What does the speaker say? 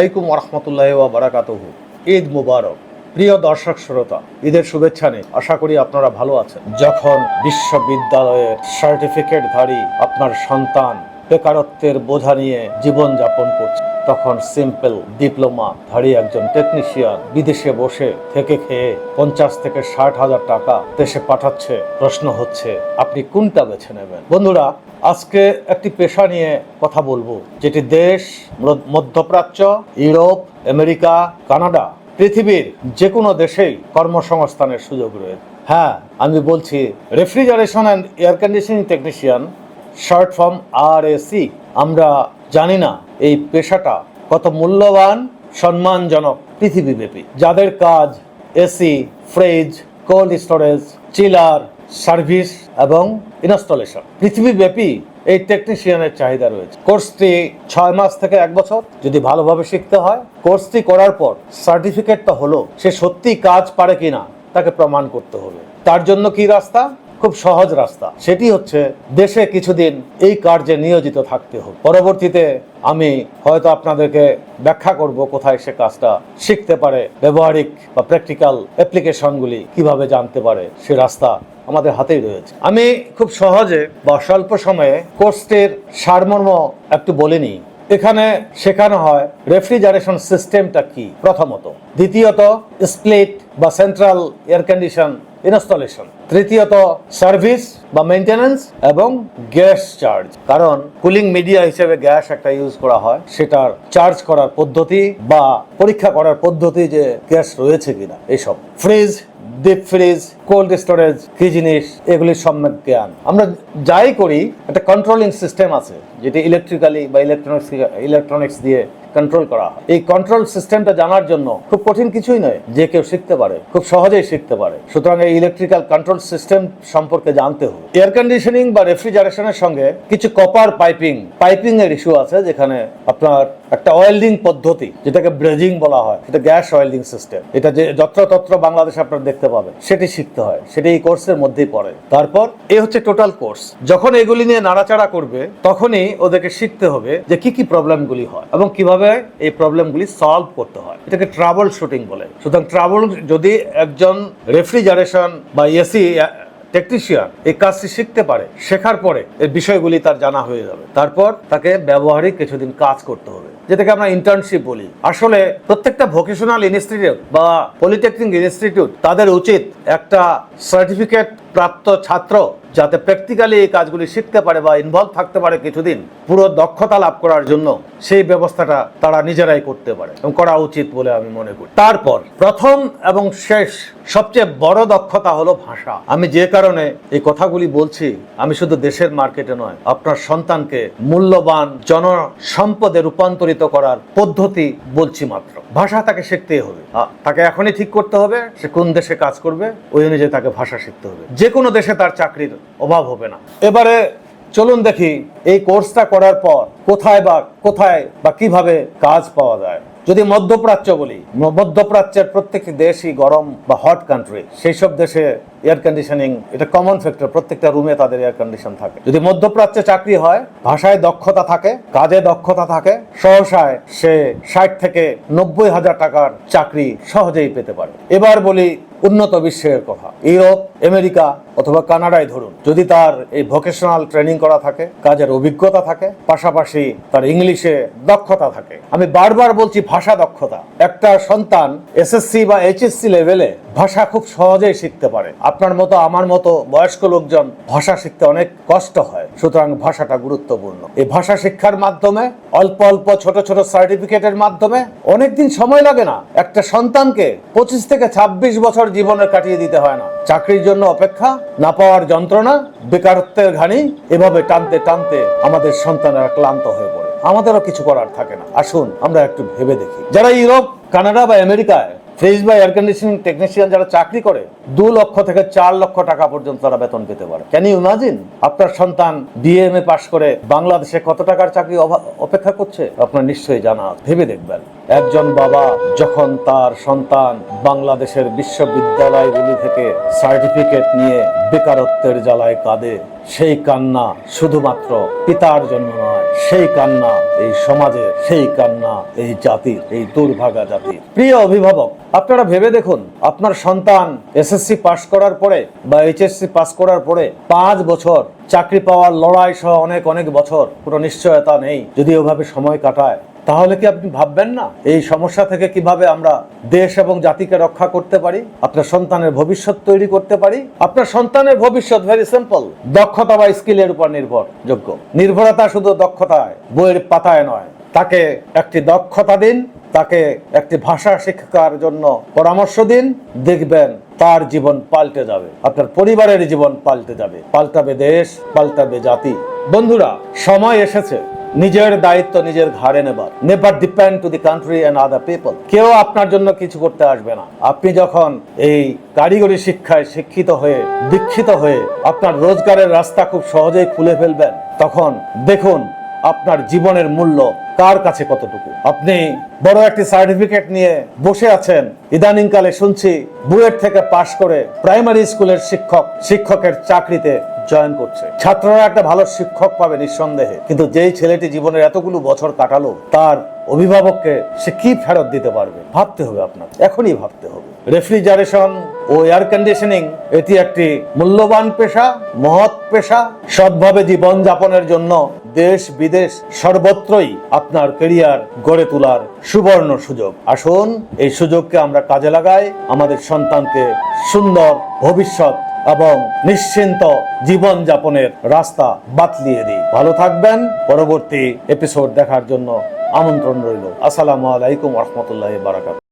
আলাইকুম রহমতুল্লাহ বারাকাতহু। ঈদ মুবারক। প্রিয় দর্শক, শ্রোতা, ঈদের শুভেচ্ছা নেই আশা করি আপনারা ভালো আছেন। যখন বিশ্ববিদ্যালয়ের সার্টিফিকেট সার্টিফিকেটধারী আপনার সন্তান বেকারত্বের বোঝা নিয়ে জীবন যাপন করছে। তখন সিম্পল ডিপ্লোমা ধারী একজন টেকনিশিয়ান বিদেশে বসে থেকে খেয়ে পঞ্চাশ থেকে ষাট হাজার টাকা দেশে পাঠাচ্ছে। প্রশ্ন হচ্ছে, আপনি কোনটা বেছে নেবেন? বন্ধুরা, আজকে একটি পেশা নিয়ে কথা বলব, যেটি দেশ মধ্যপ্রাচ্য, ইউরোপ, আমেরিকা, কানাডা, পৃথিবীর যে কোনো দেশেই কর্মসংস্থানের সুযোগ রয়েছে। হ্যাঁ আমি বলছি, refrigeration and air conditioning technician short form R AC আমরা জানি না এই পেশাটা কত মূল্যবান, সম্মানজনক, পৃথিবীব্যাপী। যাদের কাজ AC, fridge, cold storage, chiller, service এবং ইনস্টলেশন। পৃথিবীব্যাপী এই টেকনিশিয়ানের চাহিদা রয়েছে। কোর্সটি ছয় মাস থেকে এক বছর, যদি ভালোভাবে শিখতে হয়। কোর্সটি করার পর সার্টিফিকেটটা হলো, সে সত্যি কাজ পারে কিনা, তাকে প্রমাণ করতে হবে। তার জন্য কি রাস্তা? খুব সহজ রাস্তা। সেটি হচ্ছে দেশে কিছুদিন এই কার্যে নিয়োজিত থাকতে হবে পরবর্তীতে আমি হয়তো আপনাদেরকে ব্যাখ্যা করব কোথায় সে কাজটা শিখতে পারে, ব্যবহারিক বা প্র্যাকটিক্যাল অ্যাপ্লিকেশনগুলি কীভাবে জানতে পারে, সে রাস্তা আমাদের হাতেই রয়েছে। আমি খুব সহজে বা স্বল্প সময়ে কোর্সটির সারমর্ম একটু বলে নিই। এখানে শেখানো হয় রেফ্রিজারেশন সিস্টেমটা কি প্রথমত। দ্বিতীয়ত, স্প্লিট বা সেন্ট্রাল এয়ার কন্ডিশন ইনস্টলেশন। তৃতীয়ত সার্ভিস বা মেনটেনেন্স এবং গ্যাস চার্জ। কারণ কুলিং মিডিয়া হিসেবে গ্যাস একটা ইউজ করা হয়, সেটার চার্জ করার পদ্ধতি বা পরীক্ষা করার পদ্ধতি যে গ্যাস রয়েছে কিনা, এসব। Fridge, deep fridge, cold storage, কি জিনিস, এগুলির সম্যক জ্ঞান। আমরা যাই করি, একটা কন্ট্রোলিং সিস্টেম আছে, যেটি ইলেকট্রিক্যালি বা ইলেকট্রনিক্স ইলেকট্রনিক্স দিয়ে কন্ট্রোল করা হয়। এই কন্ট্রোল সিস্টেমটা জানার জন্য খুব কঠিন কিছুই নয় যে কেউ শিখতে পারে, খুব সহজেই শিখতে পারে। সুতরাং এই ইলেকট্রিক্যাল কন্ট্রোল সিস্টেম সম্পর্কে জানতে হবে। এয়ার কন্ডিশনিং বা রেফ্রিজারেশনের সঙ্গে কিছু কপার পাইপিং পাইপিং এর ইস্যু আছে যেখানে আপনার একটা ওয়েল্ডিং পদ্ধতি, যেটাকে ব্রেজিং বলা হয়, সেটা গ্যাস ওয়েল্ডিং সিস্টেম এটা যে যত্রতত্র বাংলাদেশে আপনারা দেখতে পাবেন, সেটি শিখতে হয়, সেটি এই কোর্সের মধ্যেই পড়ে। তারপর এ হচ্ছে টোটাল কোর্স যখন এগুলি নিয়ে নাড়াচাড়া করবে, তখনই ওদেরকে শিখতে হবে যে কি কি প্রবলেমগুলি হয় এবং কীভাবে এই প্রবলেমগুলি সলভ করতে হয়? এটাকে ট্রাবল শুটিং বলে। সুতরাং ট্রাবল যদি একজন রেফ্রিজারেশন বা এসি টেকনিশিয়ান এই কাজটি শিখতে পারে, শেখার পরে এর বিষয়গুলি তার জানা হয়ে যাবে। তারপর তাকে ব্যবহারিক কিছুদিন কাজ করতে হবে। যেটাকে আমরা ইন্টার্নশিপ বলি। আসলে প্রত্যেকটা ভোকেশনাল ইনস্টিটিউট বা পলিটেকনিক ইনস্টিটিউট তাদের উচিত একটা সার্টিফিকেট প্রাপ্ত ছাত্র যাতে প্র্যাকটিক্যালি এই কাজগুলি শিখতে পারে বা ইনভলভ থাকতে পারে কিছুদিন, পুরো দক্ষতা লাভ করার জন্য সেই ব্যবস্থাটা তারা নিজেরাই করতে পারে এবং করা উচিত বলে আমি মনে করি। তারপর, প্রথম এবং শেষ, সবচেয়ে বড় দক্ষতা হলো ভাষা। আমি যে কারণে এই কথাগুলি বলছি, আমি শুধু দেশের মার্কেটে নয়, আপনার সন্তানকে মূল্যবান জনসম্পদে রূপান্তরিত করার পদ্ধতি বলছি মাত্র। ভাষা তাকে শিখতেই হবে। তাকে এখনই ঠিক করতে হবে, সে কোন দেশে কাজ করবে, ওই অনুযায়ী তাকে ভাষা শিখতে হবে। যে কোনো দেশে তার চাকরির অভাব হবে না। এবারে চলুন দেখি এই কোর্সটা করার পর কোথায় বা কোথায় বা কীভাবে কাজ পাওয়া যায়। যদি মধ্যপ্রাচ্য বলি, মধ্যপ্রাচ্যের প্রত্যেকটি দেশই গরম বা হট কান্ট্রি সেই সব দেশে এয়ার কন্ডিশনিং এটা কমন ফ্যাক্টর প্রত্যেকটা রুমে তাদের এয়ার কন্ডিশন থাকে। যদি মধ্যপ্রাচ্যে চাকরি হয়, ভাষায় দক্ষতা থাকে, কাজে দক্ষতা থাকে, সহসায় সে ষাট থেকে নব্বই হাজার টাকার চাকরি সহজেই পেতে পারে। এবার বলি উন্নত বিশ্বের কথা। ইউরোপ, আমেরিকা অথবা কানাডায় ধরুন। যদি তার এই ভোকেশনাল ট্রেনিং করা থাকে, কাজের অভিজ্ঞতা থাকে, পাশাপাশি তার ইংলিশে দক্ষতা থাকে। আমি বারবার বলছি ভাষা দক্ষতা। একটা সন্তান এসএসসি বা এইচএসসি লেভেলে ভাষা খুব সহজেই শিখতে পারে। আপনার মতো, আমার মতো বয়স্ক লোকজন ভাষা শিখতে অনেক কষ্ট হয়। সুতরাং ভাষাটা গুরুত্বপূর্ণ। এই ভাষা শিক্ষার মাধ্যমে, অল্প অল্প ছোট ছোট সার্টিফিকেটের মাধ্যমে অনেকদিন সময় লাগে না। একটা সন্তানকে পঁচিশ থেকে ২৬ বছর জীবনে কাটিয়ে দিতে হয় না। চাকরির জন্য অপেক্ষা, না পাওয়ার যন্ত্রণা, বেকারত্বের ঘানি, এভাবে টানতে টানতে আমাদের সন্তানেরা ক্লান্ত হয়ে পড়ে। আমাদেরও কিছু করার থাকে না। আসুন, আমরা একটু ভেবে দেখি। যারা ইউরোপ, কানাডা বা আমেরিকায় ফ্রিজ বা এয়ার কন্ডিশনিং টেকনিশিয়ান যারা চাকরি করে, দু লক্ষ থেকে চার লক্ষ টাকা পর্যন্ত তারা বেতন পেতে পারে। ক্যান ইউ ইমাজিন আপনার সন্তান বিএমএ পাশ করে বাংলাদেশে কত টাকার চাকরি অপেক্ষা করছে? আপনার নিশ্চয়ই জানা ভেবে দেখবেন। একজন বাবা যখন তার সন্তান বাংলাদেশের বিশ্ববিদ্যালয়গুলি থেকে সার্টিফিকেট নিয়ে বেকারত্বের জ্বালায় কাঁদে। সেই কান্না শুধুমাত্র পিতার জন্য নয়, সেই কান্না এই সমাজের, সেই কান্না এই জাতির, এই দুর্ভাগা জাতির। প্রিয় অভিভাবক, আপনারা ভেবে দেখুন, আপনার সন্তান এসএসসি পাশ করার পরে বা এইচএসসি পাস করার পরে পাঁচ বছর চাকরি পাওয়ার লড়াই সহ অনেক অনেক বছর কোনো নিশ্চয়তা নেই। যদি ওভাবে সময় কাটায় তাহলে কি আপনি ভাববেন না? এই সমস্যা থেকে কীভাবে আমরা দেশ এবং জাতিকে রক্ষা করতে পারি, আপনার সন্তানের ভবিষ্যৎ তৈরি করতে পারি? আপনার সন্তানের ভবিষ্যৎ ভেরি সিম্পল দক্ষতা বা স্কিলের উপর নির্ভরযোগ্য নির্ভরতা শুধু দক্ষতায়, বইয়ের পাতায় নয়। তাকে একটি দক্ষতা দিন, তাকে একটি ভাষা শিক্ষার জন্য পরামর্শ দিন, দেখবেন তার জীবন পাল্টে যাবে। আপনার পরিবারের জীবন পাল্টে যাবে। পাল্টাবে দেশ, পাল্টাবে জাতি। বন্ধুরা, সময় এসেছে। নিজের দায়িত্ব নিজের ঘাড়ে নেবার। Never depend to the country and other people কেউ আপনার জন্য কিছু করতে আসবে না। আপনি যখন এই কারিগরি শিক্ষায় শিক্ষিত হয়ে, দীক্ষিত হয়ে আপনার রোজগারের রাস্তা খুব সহজেই খুলে ফেলবেন, তখন দেখুন আপনার জীবনের মূল্য কার কাছে কতটুকু? আপনি বড় একটি সার্টিফিকেট নিয়ে বসে আছেন। ইদানিংকালে শুনছি বুয়েট থেকে পাশ করে প্রাইমারি স্কুলের শিক্ষক শিক্ষকের চাকরিতে জয়েন করছে। ছাত্ররা একটা ভালো শিক্ষক পাবে নিঃসন্দেহে। কিন্তু যেই ছেলেটি জীবনের এতগুলো বছর কাটালো, তার অভিভাবককে সে কি ফেরত দিতে পারবে? ভাবতে হবে আপনার এখনই ভাবতে হবে। রেফ্রিজারেশন ও এয়ার কন্ডিশনিং এটি একটি মূল্যবান পেশা, মহৎ পেশা। সৎভাবে জীবন যাপনের জন্য দেশ বিদেশ সর্বত্রই আপনার কেরিয়ার গড়ে তোলার সুবর্ণ সুযোগ। আসুন, এই সুযোগকে আমরা কাজে লাগাই, আমাদের সন্তানকে সুন্দর ভবিষ্যৎ এবং নিশ্চিন্ত জীবন যাপনের রাস্তা বাতলিয়ে দিই। ভালো থাকবেন, পরবর্তী এপিসোড দেখার জন্য আমন্ত্রণ রইল। আসসালামু আলাইকুম রহমতুল্লাহ বারাকাত